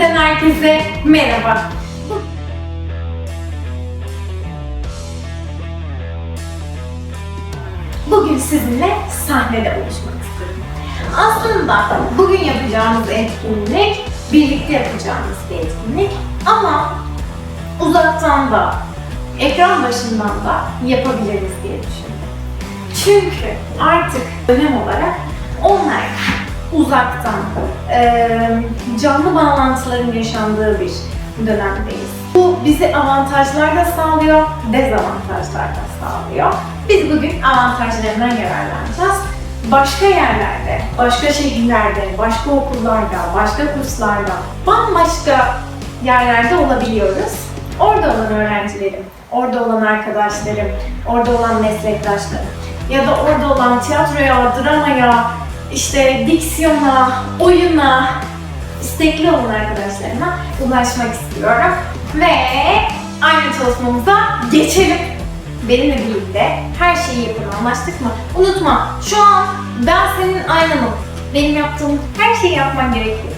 Yeniden herkese merhaba. Bugün sizinle sahnede buluşmak istiyorum. Aslında bugün yapacağımız etkinlik birlikte yapacağımız bir etkinlik ama uzaktan da ekran başından da yapabiliriz diye düşündüm. Çünkü artık dönem olarak online, uzaktan, canlı bağlantıların yaşandığı bir dönemdeyiz. Bu bize avantajlar da sağlıyor, dezavantajlar da sağlıyor. Biz bugün avantajlarından yararlanacağız. Başka yerlerde, başka şehirlerde, başka okullarda, başka kurslarda, bambaşka yerlerde olabiliyoruz. Orada olan öğrencilerim, orada olan arkadaşlarım, orada olan meslektaşlarım ya da orada olan tiyatroya, dramaya, işte diksiyona, oyuna istekli olan arkadaşlarıma ulaşmak istiyorum. Ve aynı çalışmamıza geçelim. Benimle birlikte her şeyi yapın anlaştık mı? Unutma şu an ben senin aynanım. Benim yaptığım her şeyi yapman gerekiyor.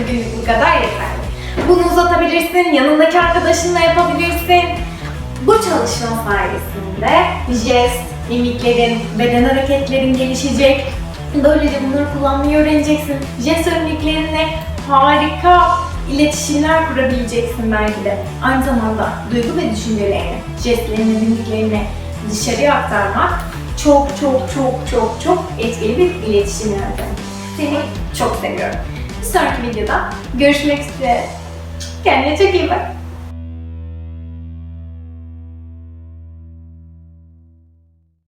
Bugünlük bu kadar yeterli. Bunu uzatabilirsin, yanındaki arkadaşınla yapabilirsin. Bu çalışma sayesinde jest, mimiklerin, beden hareketlerin gelişecek. Böylece bunları kullanmayı öğreneceksin. Jest mimiklerine harika iletişimler kurabileceksin belki de. Aynı zamanda duygu ve düşüncelerini, jestlerini, mimiklerini dışarıya aktarmak çok çok çok çok çok etkili bir iletişim yöntemi. Seni çok seviyorum. Sonraki videoda görüşmek üzere. Kendine çok iyi bak.